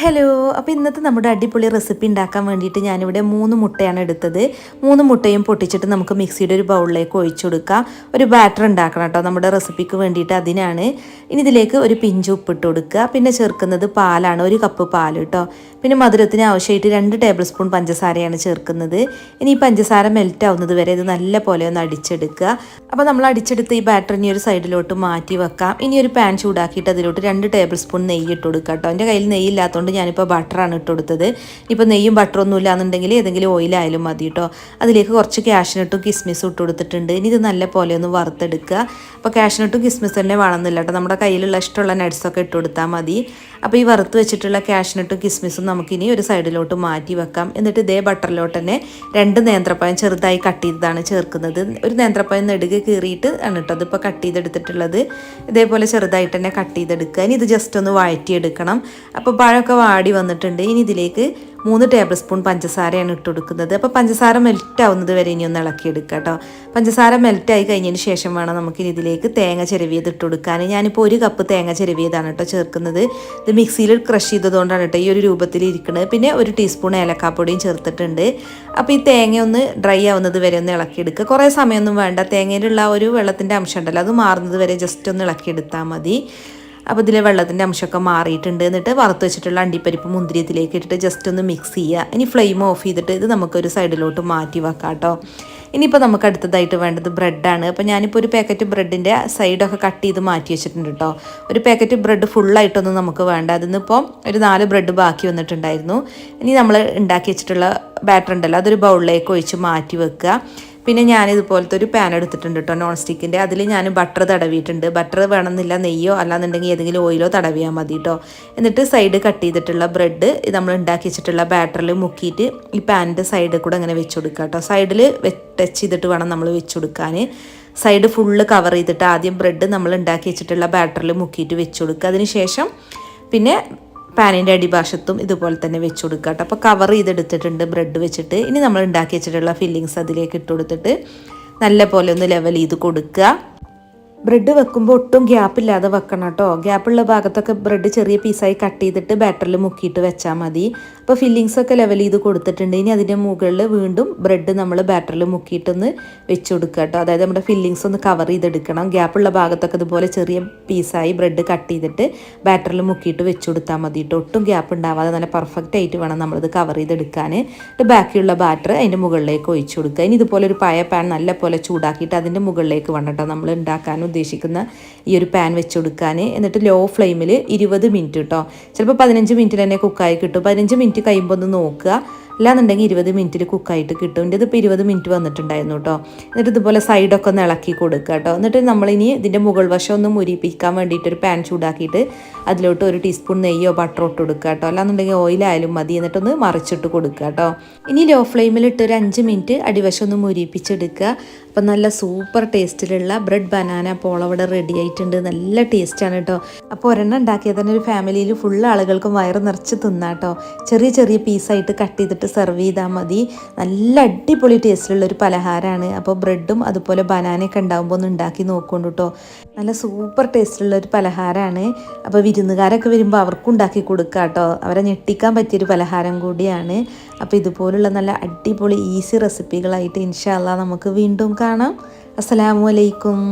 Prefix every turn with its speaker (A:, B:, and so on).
A: Hello അപ്പോൾ ഇന്നത്തെ നമ്മുടെ അടിപൊളി റെസിപ്പി ഉണ്ടാക്കാൻ വേണ്ടിയിട്ട് ഞാനിവിടെ മൂന്ന് മുട്ടയാണ് എടുത്തത്. മൂന്ന് മുട്ടയും പൊട്ടിച്ചിട്ട് നമുക്ക് മിക്സിയുടെ ഒരു ബൗളിലേക്ക് ഒഴിച്ചു കൊടുക്കാം. ഒരു ബാറ്റർ ഉണ്ടാക്കണം കേട്ടോ നമ്മുടെ റെസിപ്പിക്ക് വേണ്ടിയിട്ട് അതിനാണ്. ഇനി ഇതിലേക്ക് ഒരു പിഞ്ച് ഉപ്പിട്ട് കൊടുക്കുക. പിന്നെ ചേർക്കുന്നത് പാലാണ് ഒരു കപ്പ് പാൽ കേട്ടോ. പിന്നെ മധുരത്തിന് ആവശ്യമായിട്ട് രണ്ട് ടേബിൾ സ്പൂൺ പഞ്ചസാരയാണ് ചേർക്കുന്നത്. ഇനി ഈ പഞ്ചസാര മെൽറ്റ് ആവുന്നത് വരെ ഇത് നല്ല പോലെ ഒന്ന് അടിച്ചെടുക്കുക. അപ്പോൾ നമ്മൾ അടിച്ചെടുത്ത് ഈ ബാറ്റർ ഇനി ഒരു സൈഡിലോട്ട് മാറ്റി വെക്കാം. ഇനി ഒരു പാൻ ചൂടാക്കിയിട്ട് അതിലോട്ട് രണ്ട് ടേബിൾ സ്പൂൺ നെയ്യ് ഇട്ട് കൊടുക്കാം കേട്ടോ. എന്റെ കയ്യിൽ നെയ്യ് ഇല്ലാത്തതുകൊണ്ട് ഞാനിപ്പോൾ ബട്ടറാണ് ഇട്ട് കൊടുത്തത് ഇപ്പോൾ നെയ്യും ബട്ടറൊന്നും ഇല്ലാന്നുണ്ടെങ്കിൽ ഏതെങ്കിലും ഓയിലായാലും മതി കേട്ടോ. അതിലേക്ക് കുറച്ച് ക്യാഷ്നട്ടും കിസ്മിസും ഇട്ട് കൊടുത്തിട്ടുണ്ട് ഇനി ഇത് നല്ല പോലെ ഒന്ന് വറുത്തെടുക്കുക. അപ്പോൾ ക്യാഷ്നട്ടും കിസ്മിസ് തന്നെ വേണമെന്നില്ല കേട്ടോ. നമ്മുടെ കയ്യിലുള്ള ഇഷ്ടമുള്ള നട്ട്സൊക്കെ ഇട്ട് കൊടുത്താൽ മതി. അപ്പോൾ ഈ വറുത്ത് വെച്ചിട്ടുള്ള ക്യാഷ്നട്ടും കിസ്മിസും നമുക്കിനി ഒരു സൈഡിലോട്ട് മാറ്റി വെക്കാം. എന്നിട്ട് ഇതേ ബട്ടറിലോട്ട് തന്നെ രണ്ട് നേന്ത്രപ്പഴം ചെറുതായി കട്ട് ചെയ്തതാണ് ചേർക്കുന്നത്. ഒരു നേന്ത്രപ്പഴം നെടുകെ കീറിയിട്ട് ആണ് കേട്ടോ അതിപ്പോൾ കട്ട് ചെയ്തെടുത്തിട്ടുള്ളത്. ഇതേപോലെ ചെറുതായിട്ട് തന്നെ കട്ട് ചെയ്തെടുക്കുക. ഇനി ഇത് ജസ്റ്റ് ഒന്ന് വഴറ്റിയെടുക്കണം. അപ്പോൾ പഴമൊക്കെ വാടി വന്നിട്ടുണ്ട്. ഇനി ഇതിലേക്ക് മൂന്ന് ടേബിൾ സ്പൂൺ പഞ്ചസാരയാണ് ഇട്ട് കൊടുക്കുന്നത് അപ്പോൾ പഞ്ചസാര മെൽറ്റ് ആവുന്നത് വരെ ഇനി ഒന്ന് ഇളക്കിയെടുക്കുക കേട്ടോ പഞ്ചസാര മെൽറ്റ് ആയി കഴിഞ്ഞതിന് ശേഷം വേണം നമുക്ക് ഇതിലേക്ക് തേങ്ങ ചിരവിയത് ഇട്ട് കൊടുക്കാൻ. ഞാനിപ്പോൾ ഒരു കപ്പ് തേങ്ങ ചിരവിയതാണ് കേട്ടോ ചേർക്കുന്നത്. ഇത് മിക്സിയിൽ ക്രഷ് ചെയ്തതുകൊണ്ടാണ് കേട്ടോ ഈ ഒരു രൂപത്തിൽ ഇരിക്കുന്നത് പിന്നെ ഒരു ടീസ്പൂൺ ഏലക്കാപ്പൊടിയും ചേർത്തിട്ടുണ്ട്. അപ്പോൾ ഈ തേങ്ങ ഒന്ന് ഡ്രൈ ആവുന്നത് വരെ ഒന്ന് ഇളക്കിയെടുക്കുക. കുറേ സമയമൊന്നും വേണ്ട. തേങ്ങയിലുള്ള ഒരു വെള്ളത്തിന്റെ അംശം ഉണ്ടല്ലോ അത് മാറുന്നത് വരെ ജസ്റ്റ് ഒന്ന് ഇളക്കിയെടുത്താൽ മതി. അപ്പോൾ ഇതിലെ വെള്ളത്തിന്റെ അംശമൊക്കെ മാറിയിട്ടുണ്ട് എന്നിട്ട് വറുത്ത് വെച്ചിട്ടുള്ള അണ്ടിപ്പരിപ്പ് മുന്തിരിയത്തിലേക്ക് ഇട്ടിട്ട് ജസ്റ്റ് ഒന്ന് മിക്സ് ചെയ്യുക. ഇനി ഫ്ലെയിം ഓഫ് ചെയ്തിട്ട് ഇത് നമുക്കൊരു സൈഡിലോട്ട് മാറ്റി വെക്കാം കേട്ടോ ഇനിയിപ്പോൾ നമുക്ക് അടുത്തതായിട്ട് വേണ്ടത് ബ്രെഡാണ് അപ്പോൾ ഞാനിപ്പോൾ ഒരു പാക്കറ്റ് ബ്രെഡിന്റെ സൈഡൊക്കെ കട്ട് ചെയ്ത് മാറ്റി വെച്ചിട്ടുണ്ട് കേട്ടോ ഒരു പാക്കറ്റ് ബ്രെഡ് ഫുള്ളായിട്ടൊന്നും നമുക്ക് വേണ്ട. അതിന്നിപ്പോൾ ഒരു നാല് ബ്രെഡ് ബാക്കി വന്നിട്ടുണ്ടായിരുന്നു. ഇനി നമ്മൾ ഉണ്ടാക്കി വെച്ചിട്ടുള്ള ബാറ്റർ ഉണ്ടല്ലോ അതൊരു ബൗളിലേക്ക് ഒഴിച്ച് മാറ്റി വെക്കുക. പിന്നെ ഞാൻ ഇതുപോലത്തെ ഒരു പാൻ എടുത്തിട്ടുണ്ട് കേട്ടോ നോൺ സ്റ്റിക്കിന്റെ അതിൽ ഞാൻ ബട്ടർ തടവിയിട്ടുണ്ട്. ബട്ടർ വേണമെന്നില്ല നെയ്യോ അല്ലാന്നുണ്ടെങ്കിൽ ഏതെങ്കിലും ഓയിലോ തടവിയാൽ മതി കേട്ടോ എന്നിട്ട് സൈഡ് കട്ട് ചെയ്തിട്ടുള്ള ബ്രെഡ് നമ്മൾ ഉണ്ടാക്കി വെച്ചിട്ടുള്ള ബാറ്ററിൽ മുക്കിയിട്ട് ഈ പാനിന്റെ സൈഡിൽ കൂടെ അങ്ങനെ വെച്ച് കൊടുക്കുക കേട്ടോ സൈഡിൽ ടച്ച് ചെയ്തിട്ട് വേണം നമ്മൾ വെച്ച് കൊടുക്കാൻ സൈഡ് ഫുള്ള് കവർ ചെയ്തിട്ട് ആദ്യം ബ്രെഡ് നമ്മൾ ഉണ്ടാക്കി വെച്ചിട്ടുള്ള ബാറ്ററിൽ മുക്കിയിട്ട് വെച്ച് കൊടുക്കുക അതിന് ശേഷം പിന്നെ പാനിന്റെ അടിഭാഷത്തും ഇതുപോലെ തന്നെ വെച്ച് കൊടുക്കുക കേട്ടോ. അപ്പോൾ കവർ ചെയ്തെടുത്തിട്ടുണ്ട് ബ്രെഡ് വെച്ചിട്ട്. ഇനി നമ്മൾ ഉണ്ടാക്കി വെച്ചിട്ടുള്ള ഫില്ലിങ്സ് അതിലേക്ക് ഇട്ട് കൊടുത്തിട്ട് നല്ല പോലെ ഒന്ന് ലെവൽ ചെയ്ത് കൊടുക്കുക. ബ്രെഡ് വെക്കുമ്പോൾ ഒട്ടും ഗ്യാപ്പ് ഇല്ലാതെ വെക്കണം കേട്ടോ ഗ്യാപ്പുള്ള ഭാഗത്തൊക്കെ ബ്രെഡ് ചെറിയ പീസായി കട്ട് ചെയ്തിട്ട് ബാറ്ററിൽ മുക്കിയിട്ട് വെച്ചാൽ മതി. അപ്പോൾ ഫില്ലിങ്സ് ഒക്കെ ലെവൽ ചെയ്ത് കൊടുത്തിട്ടുണ്ട്. ഇനി അതിന്റെ മുകളിൽ വീണ്ടും ബ്രെഡ് നമ്മൾ ബാറ്ററിൽ മുക്കിയിട്ടൊന്ന് വെച്ച് കൊടുക്കുക കേട്ടോ അതായത് നമ്മുടെ ഫില്ലിങ്സ് ഒന്ന് കവർ ചെയ്തെടുക്കണം. ഗ്യാപ്പുള്ള ഭാഗത്തൊക്കെ ഇതുപോലെ ചെറിയ പീസായി ബ്രെഡ് കട്ട് ചെയ്തിട്ട് ബാറ്ററിൽ മുക്കിയിട്ട് വെച്ച് കൊടുത്താൽ മതി കേട്ടോ ഒട്ടും ഗ്യാപ്പ് ഉണ്ടാവാതെ നല്ല പെർഫെക്റ്റ് ആയിട്ട് വേണം നമ്മളിത് കവർ ചെയ്തെടുക്കാൻ എന്നിട്ട് ബാക്കിയുള്ള ബാറ്റർ അതിന്റെ മുകളിലേക്ക് ഒഴിച്ചു കൊടുക്കുക ഇനി ഇതുപോലെ ഒരു പായ പാൻ നല്ല പോലെ ചൂടാക്കിയിട്ട് അതിന്റെ മുകളിലേക്ക് വേണം കേട്ടോ നമ്മൾ ഉണ്ടാക്കാൻ ഉദ്ദേശിക്കുന്ന ഈ ഒരു പാൻ വെച്ച് കൊടുക്കാൻ എന്നിട്ട് ലോ ഫ്ലെയിമിൽ ഇരുപത് മിനിറ്റ് കേട്ടോ ചിലപ്പോൾ പതിനഞ്ച് മിനിറ്റിൽ തന്നെ കുക്കായി കിട്ടും. പതിനഞ്ച് മിനിറ്റ് കഴിയുമ്പോൾ ഒന്ന് നോക്കുക. അല്ലാന്നുണ്ടെങ്കിൽ ഇരുപത് മിനിറ്റിൽ കുക്കായിട്ട് കിട്ടും. എന്റെ ഇതിപ്പോൾ ഇരുപത് മിനിറ്റ് വന്നിട്ടുണ്ടായിരുന്നു കേട്ടോ എന്നിട്ട് ഇതുപോലെ സൈഡൊക്കെ ഒന്ന് ഇളക്കി കൊടുക്കുക കേട്ടോ എന്നിട്ട് നമ്മളിനി ഇതിന്റെ മുകൾ വശം ഒന്ന് മുരിപ്പിക്കാൻ വേണ്ടിയിട്ട് ഒരു പാൻ ചൂടാക്കിയിട്ട് അതിലോട്ട് ഒരു ടീസ്പൂൺ നെയ്യോ ബട്ടറോ ഇട്ട് കൊടുക്കുക കേട്ടോ അല്ലാന്നുണ്ടെങ്കിൽ ഓയിലായാലും മതി. എന്നിട്ടൊന്ന് മറിച്ചിട്ട് കൊടുക്കുക കേട്ടോ ഇനി ലോ ഫ്ലെയിമിൽ ഇട്ട് ഒരു അഞ്ച് മിനിറ്റ് അടിവശം ഒന്ന് മുരിപ്പിച്ചെടുക്കുക. അപ്പം നല്ല സൂപ്പർ ടേസ്റ്റിലുള്ള ബ്രെഡ് ബനാന പോളവിടെ റെഡി ആയിട്ടുണ്ട്. നല്ല ടേസ്റ്റാണ് കേട്ടോ അപ്പോൾ ഒരെണ്ണം ഉണ്ടാക്കിയാൽ തന്നെ ഒരു ഫാമിലിയിൽ ഫുൾ ആളുകൾക്കും വയറ് നിറച്ച് തിന്നാട്ടോ ചെറിയ ചെറിയ പീസായിട്ട് കട്ട് ചെയ്തിട്ട് സെർവ് ചെയ്താൽ മതി. നല്ല അടിപൊളി ടേസ്റ്റിലുള്ള ഒരു പലഹാരമാണ് അപ്പോൾ ബ്രെഡും അതുപോലെ ബനാനയൊക്കെ ഉണ്ടാകുമ്പോൾ ഒന്ന് ഉണ്ടാക്കി നോക്കുകൊണ്ട് കേട്ടോ നല്ല സൂപ്പർ ടേസ്റ്റിലുള്ള ഒരു പലഹാരമാണ് അപ്പോൾ വിരുന്നുകാരൊക്കെ വരുമ്പോൾ അവർക്കും ഉണ്ടാക്കി കൊടുക്കുക കേട്ടോ അവരെ ഞെട്ടിക്കാൻ പറ്റിയൊരു പലഹാരം കൂടിയാണ്. അപ്പോൾ ഇതുപോലുള്ള നല്ല അടിപൊളി ഈസി റെസിപ്പികളായിട്ട് ഇൻഷാല്ല നമുക്ക് വീണ്ടും കാണാം. അസ്സലാമു അലൈക്കും.